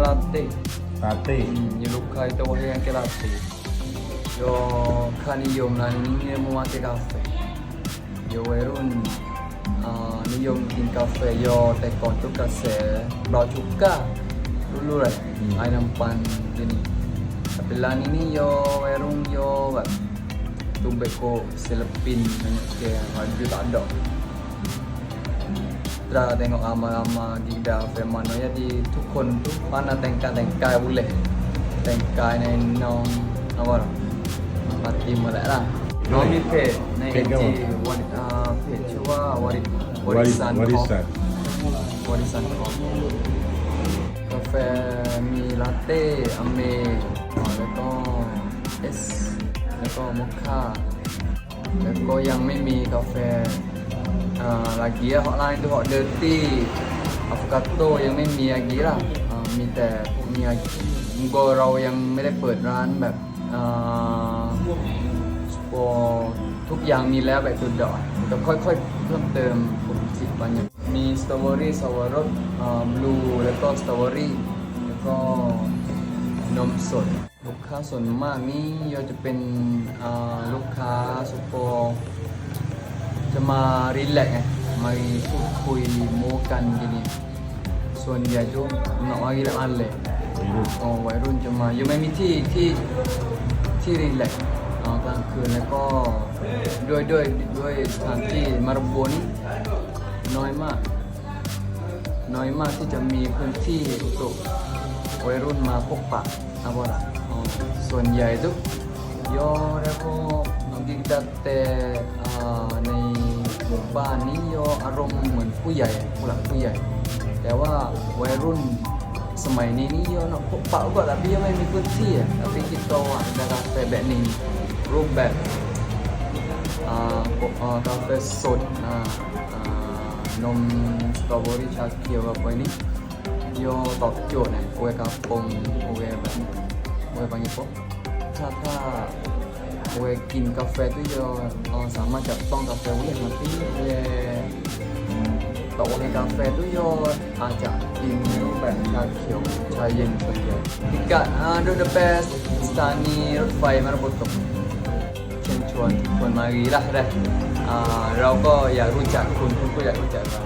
latte Hmm, luka itu yang ke latte. Yo kaniyom lah ni memakai kafe. Yo werun uh, นิยมกินกาแฟโยแต่ก่อนทุกกระแสเราชุกการู้ๆเลยอืมไอ้น้ำปัน gini tapi lah ini yo werung yo แบบ tumbeko selepin banyak ke maju tak ada Tra tengok ama-ama Gida Firmano ya di ทุกคนทุก mana แต่งกายแต่งกาย boleh แต่งกายในน้อง apa lah mati mulai lah น้องมีเพจในเพเอ็จนก็จีว่าวันอ่าเพจชื่อว่าวาริ Waris- สัน warisan วาริสันคอฟกาแฟมีลาเต้อเมอ่าแล้วก็เอสแล้วก็มอคค่าแล้วก็ยังไม่มีกาแฟอ่า ลาเกียฮอตไลน์ตัวฮอตเดอร์ตี้อะโฟคาโตยังไม่มีอากีล่ะมีแต่พวกมีอากีมุกเรายังไม่ได้เปิดร้านแบบอ่าโปทุกอย่างมีแล้วแบบจุดดอยแต่ค่อยๆเพิ่มเติมผมสิบวันอย่างมีสตรอเบอรี่สวรสบลูแล้วก็สตรอเบอรี่แล้วก็นมสด ลูกค้าส่วนมากนี่เราจะเป็นลูกค้าสุโปจะ มารีแลกไงมาพูดคุยโม้กันทีนี้ส่วนใหญ่จะนอกอากิละอันเลยโอ๋อวัยรุ่นจะมายังไม่มีที่ที่ที่รีแลกกลางคืนแล้วก็ด้วยด้วยด้วยสถานที่มาราโบนี่น้อยมาก น้อยมากที่จะมีพื้นที่ untuk วัยรุ่นมาพบปะอะไรล่ะส่วนใหญ่ทุกโยแล้วก็น้องกิกดัตแต่ บ้านนี้โยอารมณ์เหมือนผู้ใหญ่ผู้หลักผู้ใหญ่ แต่ว่าวัยรุ่นสมัยนี้นี่โยเนาะพบปะก็แต่พี่ยังไม่มีพื้นที่อะแต่พี่คิดโตอะในกาแฟแบบนี้รูปแบบอ่าพวกอ่ากาแฟสดอ่านมสตรอเบอรี่ชาเขียวแบบนี้โยตอบโจทย์เนี่ยโอเวกาปงโอเวแบบโอเวบางอย่างถ้าถ้าโอเวกถ้ามารถจับต้องกา เวกินกาแฟไว้อย่างที่โอเวต่โอเวกาแฟด้วยโยอาจจะกินรูปแบบชาเขียวชาเย็นส่วนใหญ่กัดอ่าดู the best สถานีรถไฟมาราบตกเชิญชวนคนมารีละได้อ่าเราก็อยากรู้จักคุณคุณก็อยากรู้จักเรา